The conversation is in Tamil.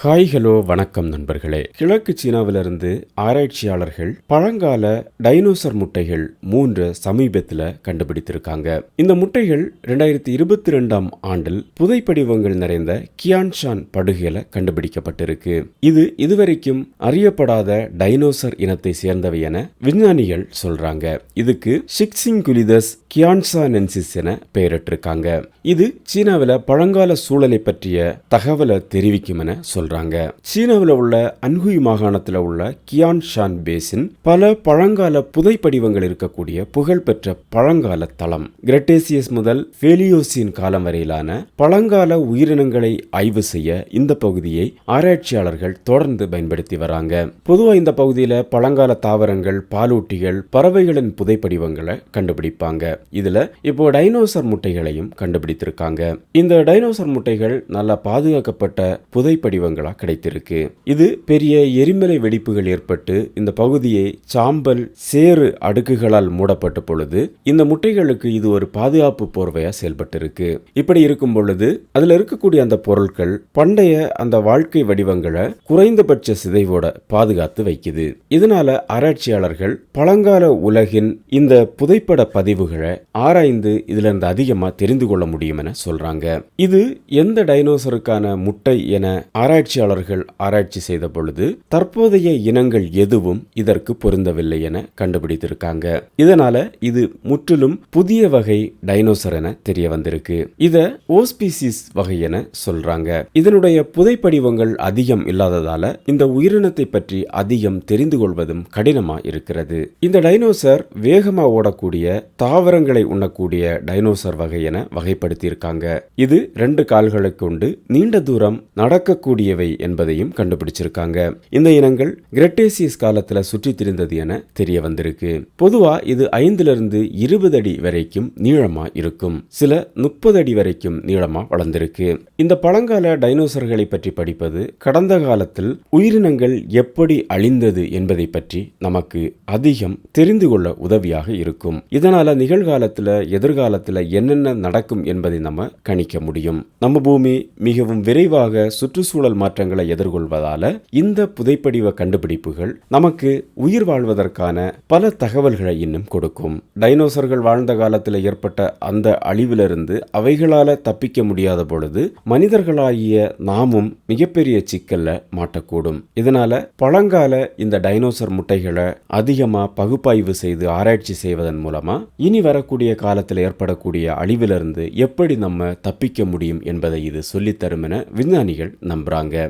ஹாய் ஹலோ வணக்கம் நண்பர்களே. கிழக்கு சீனாவிலிருந்து ஆராய்ச்சியாளர்கள் பழங்கால டைனோசர் முட்டைகள் மூன்று சமீபத்தில் கண்டுபிடித்திருக்காங்க. இந்த முட்டைகள் ரெண்டாயிரத்தி இருபத்தி ரெண்டாம் ஆண்டில் புதைப்படிவங்கள் நிறைந்த கியான்ஷான் படுகையில கண்டுபிடிக்கப்பட்டிருக்கு. இது இதுவரைக்கும் அறியப்படாத டைனோசர் இனத்தை சேர்ந்தவை என விஞ்ஞானிகள் சொல்றாங்க. இதுக்கு சிக்ஸிங் குலிதஸ் கியான்சானென்சிஸ் என பெயரிட்டிருக்காங்க. இது சீனாவில் பழங்கால சூழலை பற்றிய தகவலை தெரிவிக்கும் என சொல்றாங்க. சீனாவில் உள்ள அன்ஹுய் மாகாணத்தில் உள்ள கியான் ஷான் பேசின் பல பழங்கால புதைப்படிவங்கள் இருக்கக்கூடிய புகழ்பெற்ற பழங்கால தளம். கிரெட்டேசியஸ் முதல் ஃபேலியோசின் காலம் வரையிலான பழங்கால உயிரினங்களை ஆய்வு செய்ய இந்த பகுதியை ஆராய்ச்சியாளர்கள் தொடர்ந்து பயன்படுத்தி வராங்க. பொதுவா இந்த பகுதியில பழங்கால தாவரங்கள் பாலூட்டிகள் பறவைகளின் புதைப்படிவங்களை கண்டுபிடிப்பாங்க. இதுல இப்போ டைனோசர் முட்டைகளையும் கண்டுபிடித்திருக்காங்க. இந்த டைனோசர் முட்டைகள் நல்லா பாதுகாக்கப்பட்ட புதைப்படிவங்களா கிடைத்திருக்கு. இது பெரிய எரிமலை வெடிப்புகள் ஏற்பட்டு இந்த பகுதியை சாம்பல் சேறு அடுக்குகளால் மூடப்பட்ட பொழுது இந்த முட்டைகளுக்கு இது ஒரு பாதுகாப்பு போர்வையா செயல்பட்டு இருக்கு இப்படி இருக்கும் பொழுது அதுல இருக்கக்கூடிய அந்த பொருட்கள் பண்டைய அந்த வாழ்க்கை வடிவங்களை குறைந்தபட்ச சிதைவோட பாதுகாத்து வைக்குது. இதனால ஆராய்ச்சியாளர்கள் பழங்கால உலகின் இந்த புதைப்பட பதிவுகளை ஆராய்ந்து இதுல இருந்து அதிகமா தெரிந்து கொள்ள முடியும் என சொல்றாங்க. இது எந்த டைனோசருக்கான முட்டை என ஆராய்ச்சியாளர்கள் ஆராய்ச்சி செய்த பொழுது தற்போதைய இனங்கள் எதுவும் இதற்கு பொருந்தவில்லை என கண்டுபிடித்திருக்காங்க. இதனால இது முற்றிலும் புதிய வகை டைனோசர் என தெரிய வந்திருக்கு. இத ஓஸ்பீசிஸ் வகை என சொல்றாங்க. இதனுடைய புதைப்படிவங்கள் அதிகம் இல்லாததால இந்த உயிரினத்தை பற்றி அதிகம் தெரிந்து கொள்வதும் கடினமா இருக்கிறது. இந்த டைனோசர் வேகமா ஓடக்கூடிய தாவரங்கள் உண்ணக்கூடிய டைனோசர் வகை என வகைப்படுத்தியிருக்காங்க. இது ரெண்டு கால்களை கொண்டு நீண்ட தூரம் நடக்கக்கூடியவை என்பதையும் கண்டுபிடிச்சிருக்காங்க. இந்த இனங்கள் கிரெட்டேசியஸ் காலத்துல சுற்றி திரிந்தது என தெரிய வந்திருக்கு. பொதுவா இது ஐந்திலிருந்து இருபது அடி வரைக்கும் நீளமா இருக்கும். சில முப்பது அடி வரைக்கும் நீளமா வளர்ந்திருக்கு. இந்த பழங்கால டைனோசர்களை பற்றி படிப்பது கடந்த காலத்தில் உயிரினங்கள் எப்படி அழிந்தது என்பதை பற்றி நமக்கு அதிகம் தெரிந்து கொள்ள உதவியாக இருக்கும். இதனால காலத்தில் எதிர்காலத்தில் என்னென்ன நடக்கும் என்பதை நம்ம கணிக்க முடியும். நம்ம பூமி மிகவும் விரைவாக சுற்றுச்சூழல் மாற்றங்களை எதிர்கொள்வதால் இந்த புதைப்படிவ கண்டுபிடிப்புகள் நமக்கு உயிர் வாழ்வதற்கான பல தகவல்களை இன்னும் கொடுக்கும். டைனோசர்கள் வாழ்ந்த காலத்தில் ஏற்பட்ட அந்த அழிவிலிருந்து அவைகளால் தப்பிக்க முடியாத பொழுது மனிதர்களாகிய நாமும் மிகப்பெரிய சிக்கல்ல மாட்டக்கூடும். இதனால பழங்கால இந்த டைனோசர் முட்டைகளை அதிகமாக பகுப்பாய்வு செய்து ஆராய்ச்சி செய்வதன் மூலமா இனி வரக்கூடிய காலத்தில் ஏற்படக்கூடிய அழிவிலிருந்து எப்படி நம்ம தப்பிக்க முடியும் என்பதை இது சொல்லித்தரும் என விஞ்ஞானிகள் நம்புறாங்க.